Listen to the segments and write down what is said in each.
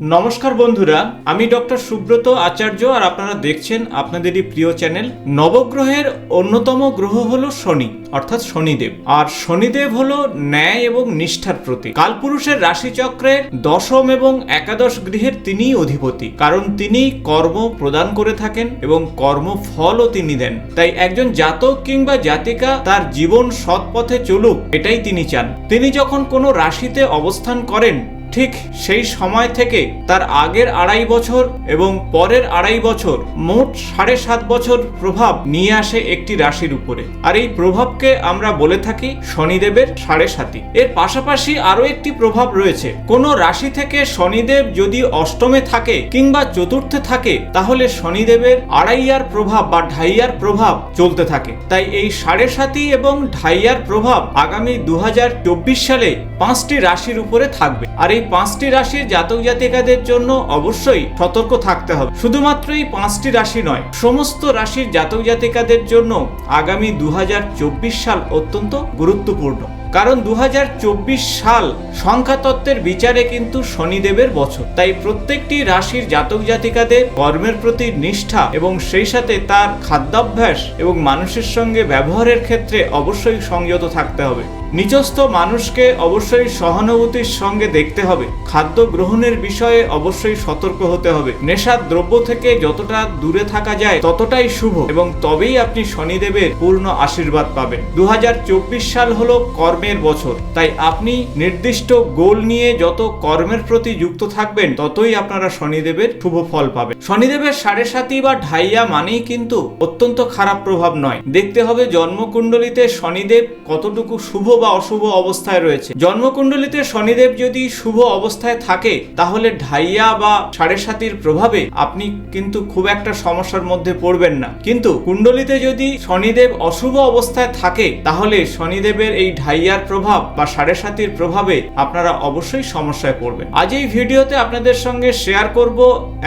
নমস্কার বন্ধুরা, আমি ডক্টর সুব্রত আচার্য আর আপনারা দেখছেন আপনাদেরই প্রিয় চ্যানেল। নবগ্রহের অন্যতম গ্রহ হলো শনি, অর্থাৎ শনিদেব। আর শনিদেব হলো ন্যায় এবং নিষ্ঠার প্রতীক। কালপুরুষের রাশিচক্রের দশম এবং একাদশ গৃহের তিনিই অধিপতি। কারণ তিনি কর্ম প্রদান করে থাকেন এবং কর্মফলও তিনি দেন। তাই একজন জাতক কিংবা জাতিকা তার জীবন সৎ পথে চলুক, এটাই তিনি চান। তিনি যখন কোনো রাশিতে অবস্থান করেন ঠিক সেই সময় থেকে তার আগের আড়াই বছর এবং পরের আড়াই বছর মোট সাড়ে সাত বছর প্রভাব নিয়ে আসে একটি রাশির উপরে। আর এই প্রভাবকে আমরা বলে থাকি শনিদেবের সাড়ে সাতি এর পাশাপাশি আরও একটি প্রভাব রয়েছে। কোন রাশি থেকে শনিদেব যদি অষ্টমে থাকে কিংবা চতুর্থে থাকে, তাহলে শনিদেবের আড়াইয়ার প্রভাব বা ঢাইয়ার প্রভাব চলতে থাকে। তাই এই সাড়ে সাতি এবং ঢাইয়ার প্রভাব আগামী দু হাজার চব্বিশ সালে পাঁচটি রাশির উপরে থাকবে। আর এই পাঁচটি রাশির জাতক জাতিকাদের জন্য অবশ্যই সতর্ক থাকতে হবে। শুধুমাত্র এই পাঁচটি রাশি নয়, সমস্ত রাশির জাতক জাতিকাদের জন্য আগামী দুহাজার চব্বিশ সাল অত্যন্ত গুরুত্বপূর্ণ। কারণ দুহাজার চব্বিশ সাল সংখ্যাতত্ত্বের বিচারে কিন্তু শনিদেবের বছর। তাই প্রত্যেকটি রাশির জাতক জাতিকাদের কর্মের প্রতি নিষ্ঠা এবং সেই সাথে তার খাদ্যাভ্যাস এবং মানুষের সঙ্গে ব্যবহারের ক্ষেত্রে অবশ্যই সংযত থাকতে হবে। নিচস্থ মানুষকে অবশ্যই সহানুভূতির সঙ্গে দেখতে হবে। খাদ্য গ্রহণের বিষয়ে অবশ্যই সতর্ক হতে হবে। নেশার দ্রব্য থেকে যতটা দূরে থাকা যায়, ততটাই শুভ এবং তবেই আপনি শনিদেবের পূর্ণ আশীর্বাদ পাবেন। দু সাল হলো কর্মের বছর। তাই আপনি নির্দিষ্ট গোল নিয়ে যত কর্মের প্রতি যুক্ত থাকবেন, ততই আপনারা শনিদেবের শুভ ফল পাবেন। শনিদেবের সাড়ে সাতি বা ঢাইয়া মানেই কিন্তু অত্যন্ত খারাপ প্রভাব নয়। দেখতে হবে জন্মকুণ্ডলিতে শনিদেব কতটুকু শুভ বা অশুভ অবস্থায় রয়েছে। জন্মকুণ্ডলিতে শনিদেব যদি শুভ অবস্থায় থাকে, তাহলে ঢাইয়া বা সাড়ে সাতির প্রভাবে আপনি কিন্তু খুব একটা সমস্যার মধ্যে পড়বেন না। কিন্তু কুণ্ডলিতে যদি শনিদেব অশুভ অবস্থায় থাকে, তাহলে শনিদেবের এই ঢাইয়ার প্রভাব বা সাড়ে সাতির প্রভাবে আপনারা অবশ্যই সমস্যায় পড়বেন। আজ এই ভিডিওতে আপনাদের সঙ্গে শেয়ার করব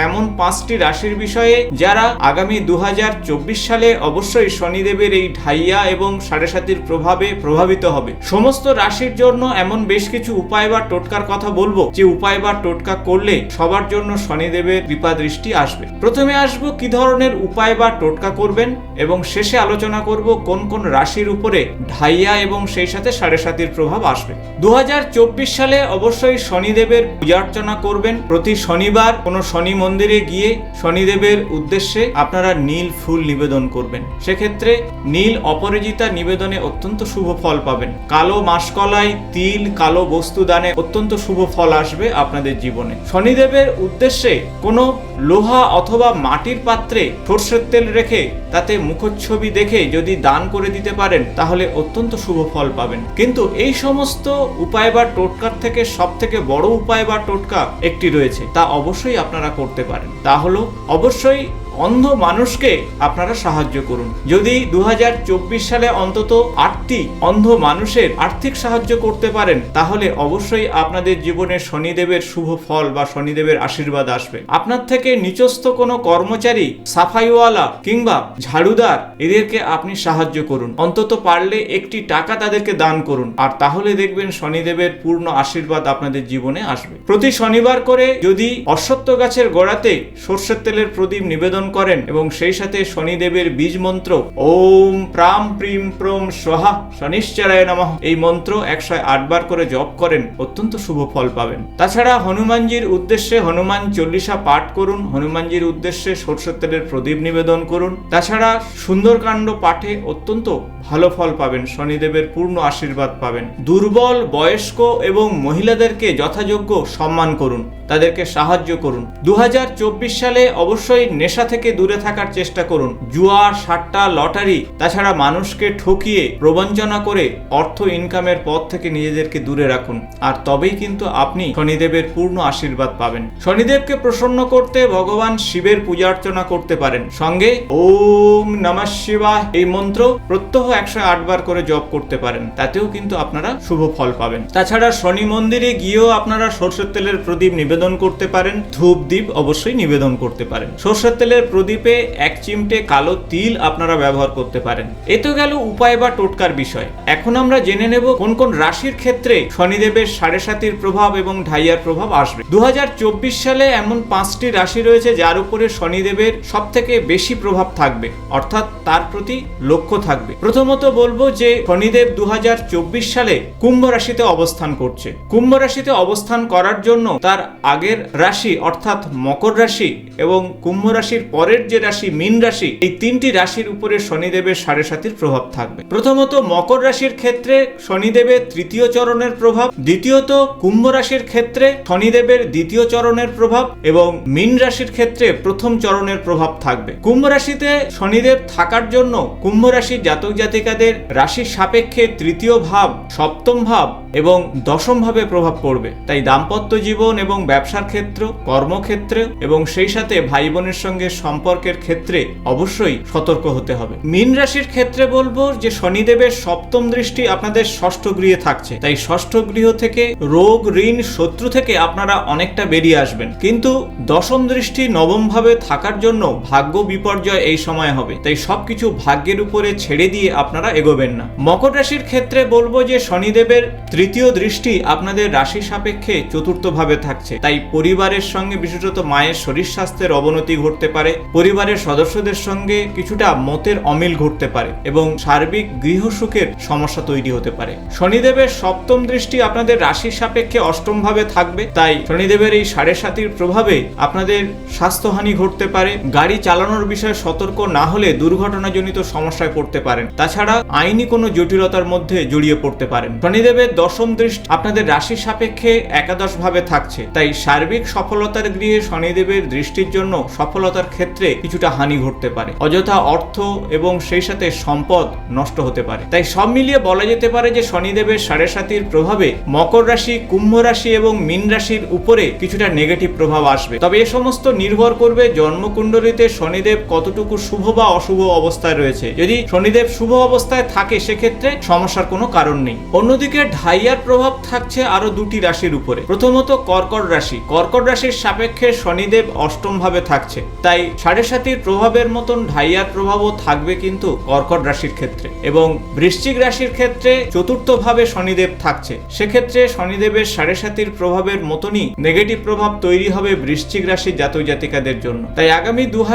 এমন পাঁচটি রাশির বিষয়ে, যারা আগামী দু হাজার চব্বিশ সালে অবশ্যই শনিদেবের এই ঢাইয়া এবং সাড়ে সাতির প্রভাবে প্রভাবিত হবে। সমস্ত রাশির জন্য এমন বেশ কিছু উপায় বা টোটকার কথা বলব যে উপায় বা টোটকা করলে সবার জন্য শনিদেবের কৃপা দৃষ্টি আসবে। প্রথমে আসব কি ধরনের উপায় বা টোটকা করবেন এবং শেষে আলোচনা করব কোন কোন রাশির উপরে ঢাইয়া এবং সেই সাথে সাড়ে সাতির প্রভাব আসবে। দু হাজার চব্বিশ সালে অবশ্যই শনিদেবের পূজা অর্চনা করবেন। প্রতি শনিবার কোনো শনি মন্দিরে গিয়ে শনিদেবের উদ্দেশ্যে আপনারা নীল ফুল নিবেদন করবেন। সেক্ষেত্রে নীল অপরাজিতা নিবেদনে অত্যন্ত শুভ ফল পাবেন। কালো মাসকলাই, তিল, কালো বস্তু দানে অত্যন্ত শুভ ফল আসবে আপনাদের জীবনে। শনিদেবের উদ্দেশ্যে কোনো লোহা অথবা মাটির পাত্রে সর্ষের তেল রেখে তাতে মুখচ্ছবি দেখে যদি দান করে দিতে পারেন, তাহলে অত্যন্ত শুভ ফল পাবেন। কিন্তু এই সমস্ত উপায় বা টোটকার থেকে সব থেকে বড় উপায় বা টোটকা একটি রয়েছে, তা অবশ্যই আপনারা করতে পারেন। তা হলো, অবশ্যই অন্ধ মানুষকে আপনারা সাহায্য করুন। যদি দু হাজার চব্বিশ সালে অন্তত আটটি অন্ধ মানুষের আর্থিক সাহায্য করতে পারেন, তাহলে অবশ্যই আপনাদের জীবনে শনিদেবের শুভ ফল বা শনিদেবের আশীর্বাদ আসবে। আপনার থেকে নিচস্থ কোনো কর্মচারী, সাফাইওয়ালা কিংবা ঝাড়ুদার, এদেরকে আপনি সাহায্য করুন। অন্তত পারলে একটি টাকা তাদেরকে দান করুন। আর তাহলে দেখবেন শনিদেবের পূর্ণ আশীর্বাদ আপনাদের জীবনে আসবে। প্রতি শনিবার করে যদি অশ্বত্থ গাছের গোড়াতে সর্ষের তেলের প্রদীপ নিবেদন করেন এবং সেই সাথে শনিদেবের বীজ মন্ত্র, ওম প্রাম প্রিম প্রম সোহা শনিশ্চরায় নমঃ এই মন্ত্র একশো আটবার করে জপ করেন, অত্যন্ত শুভ ফল পাবেন। তাছাড়া হনুমানজির উদ্দেশ্যে হনুমান চল্লিশা পাঠ করুন, হনুমানজির উদ্দেশ্যে সরষের তেলের প্রদীপ নিবেদন করুন। তাছাড়া সুন্দরকাণ্ড পাঠে অত্যন্ত ভালো ফল পাবেন, শনিদেবের পূর্ণ আশীর্বাদ পাবেন। দুর্বল, বয়স্ক এবং মহিলাদেরকে যথাযোগ্য সম্মান করুন, তাদেরকে সাহায্য করুন। দু হাজার চব্বিশ সালে অবশ্যই নেশা থেকে দূরে থাকার চেষ্টা করুন। জুয়া সাট্টা লটারি তাছাড়া মানুষকে ঠকিয়ে প্রবঞ্চনা করে অর্থ ইনকামের পথ থেকে নিজেদেরকে দূরে রাখুন। আর তবেই কিন্তু আপনি শনিদেবের পূর্ণ আশীর্বাদ পাবেন। শনিদেবকে প্রসন্ন করতে ভগবান শিবের পূজা অর্চনা করতে পারেন। সঙ্গে ওম নমঃ শিবায় এই মন্ত্র প্রত্যহ একশো আটবার করে জপ করতে পারেন। তাতেও কিন্তু আপনারা শুভ ফল পাবেন। তাছাড়া শনি মন্দিরে গিয়েও আপনারা সরষের তেলের প্রদীপ নিবেদন করতে পারেন। ধূপ দ্বীপ অবশ্যই নিবেদন করতে পারেন। সরষের তেলের প্রদীপে এক চিমটে কালো তিল আপনারা ব্যবহার করতে পারেন। এ তো গেল উপায় বা টোটকার বিষয়। এখন আমরা জেনে নেব কোন কোন রাশির ক্ষেত্রে শনিদেবের সাড়ে সাতির প্রভাব এবং ঢাইয়ার প্রভাব আসবে। দুহাজার চব্বিশ সালে এমন পাঁচটি রাশি রয়েছে যার উপরে শনিদেবের সব থেকে বেশি প্রভাব থাকবে। অর্থাৎ তার প্রতি লক্ষ্য থাকবে। প্রথমত বলব যে শনিদেব দু হাজার চব্বিশ সালে কুম্ভ রাশিতে অবস্থান করছে। কুম্ভ রাশিতে অবস্থান করার জন্য তার আগের রাশি অর্থাৎ মকর রাশি এবং কুম্ভ রাশির পরের যে রাশি মীন রাশি, এই তিনটি রাশির উপরে শনিদেবের সাড়ে সাতির প্রভাব থাকবে। প্রথমত, মকর রাশির ক্ষেত্রে শনিদেবের তৃতীয় চরণের প্রভাব, দ্বিতীয়ত, কুম্ভ রাশির ক্ষেত্রে শনিদেবের দ্বিতীয় চরণের প্রভাব এবং মীন রাশির ক্ষেত্রে প্রথম চরণের প্রভাব থাকবে। কুম্ভ রাশিতে শনিদেব থাকার জন্য কুম্ভ রাশির জাতক জাতিকাদের রাশির সাপেক্ষে তৃতীয় ভাব, সপ্তম ভাব এবং দশম ভাবে প্রভাব পড়বে। তাই দাম্পত্য জীবন এবং ব্যবসার ক্ষেত্র, কর্মক্ষেত্রে এবং সেই সাথে ভাই বোনের সঙ্গে সম্পর্কের ক্ষেত্রে অবশ্যই সতর্ক হতে হবে। মীন রাশির ক্ষেত্রে বলব যে শনিদেবের সপ্তম দৃষ্টি আপনাদের ষষ্ঠ গৃহে থাকছে। তাই ষষ্ঠ গৃহ থেকে রোগ, ঋণ, শত্রু থেকে আপনারা অনেকটা বেরিয়ে আসবেন। কিন্তু দশম দৃষ্টি নবম ভাবে থাকার জন্য ভাগ্য বিপর্যয় এই সময় হবে। তাই সবকিছু ভাগ্যের উপরে ছেড়ে দিয়ে আপনারা এগোবেন না। মকর রাশির ক্ষেত্রে বলব যে শনিদেবের তৃতীয় দৃষ্টি আপনাদের রাশি সাপেক্ষে চতুর্থ ভাবে থাকছে। তাই পরিবারের সঙ্গে বিশেষত মায়ের শরীর স্বাস্থ্যের অবনতি ঘটতে পারে। পরিবারের সদস্যদের সঙ্গে কিছুটা মতের অমিল ঘটতে পারে এবং সার্বিক গৃহ সুখের সমস্যা তৈরি হতে পারে। শনিদেবের সপ্তম দৃষ্টি আপনাদের রাশির সাপেক্ষে অষ্টম ভাবে থাকবে, তাই শনিদেবের এই সাড়ে সাতির প্রভাবে আপনাদের স্বাস্থ্যহানি ঘটতে পারে। গাড়ি চালানোর বিষয়ে সতর্ক না হলে দুর্ঘটনাজনিত সমস্যায় পড়তে পারেন। তাছাড়া আইনি কোনো জটিলতার মধ্যে জড়িয়ে পড়তে পারেন। শনিদেবের দশম দৃষ্টি আপনাদের রাশির সাপেক্ষে একাদশ ভাবে থাকছে, তাই সার্বিক সফলতার গৃহে শনিদেবের দৃষ্টির জন্য সফলতার ক্ষেত্রে কিছুটা হানি ঘটতে পারে। অযথা অর্থ এবং সেই সাথে সম্পদ নষ্ট হতে পারে। তাই সব মিলিয়ে বলা যেতে পারে যে শনিদেবের সাড়ে সাতির প্রভাবে মকর রাশি, কুম্ভ রাশি এবং মীন রাশির উপরে কিছুটা নেগেটিভ প্রভাব আসবে। তবে এ সমস্ত নির্ভর করবে জন্মকুণ্ডলিতে শনিদেব কতটুকু শুভ বা অশুভ অবস্থায় রয়েছে। যদি শনিদেব শুভ অবস্থায় থাকে, সেক্ষেত্রে সমস্যার কোনো কারণ নেই। অন্যদিকে ঢাইয়ার প্রভাব থাকছে আরও দুটি রাশির উপরে। প্রথমত কর্কট রাশি। কর্কট রাশির সাপেক্ষে শনিদেব অষ্টম ভাবে থাকছে। তাই সাড়ে সাতির প্রভাবের মতন ঢাইয়ার প্রভাবও থাকবে কিন্তু কর্কট রাশির ক্ষেত্রে। এবং বৃশ্চিক রাশির ক্ষেত্রে চতুর্থ ভাবে শনিদেব থাকছে। সেক্ষেত্রে শনিদেবের সাড়ে সাতির প্রভাবের মতনই নেগেটিভ প্রভাব তৈরি হবে বৃশ্চিক রাশির জাতক জাতিকাদের জন্য। তাই আগামী দু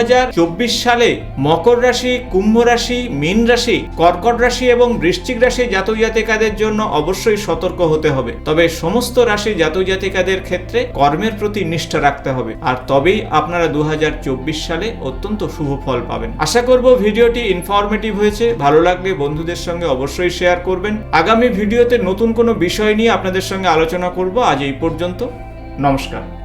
সালে মকর রাশি, কুম্ভ রাশি, মীন রাশি, কর্কট রাশি এবং বৃশ্চিক রাশি জাতক জাতিকাদের জন্য অবশ্যই সতর্ক হতে হবে। তবে সমস্ত রাশি জাতক জাতিকাদের ক্ষেত্রে কর্মের প্রতি নিষ্ঠা রাখতে হবে। আর তবেই আপনারা দু হাজার চব্বিশ সালে অত্যন্ত শুভ ফল পাবেন। আশা করব ভিডিওটি ইনফরমেটিভ হয়েছে। ভালো লাগলে বন্ধুদের সঙ্গে অবশ্যই শেয়ার করবেন। আগামী ভিডিওতে নতুন কোনো বিষয় নিয়ে আপনাদের সঙ্গে আলোচনা করব। আজ এই পর্যন্ত, নমস্কার।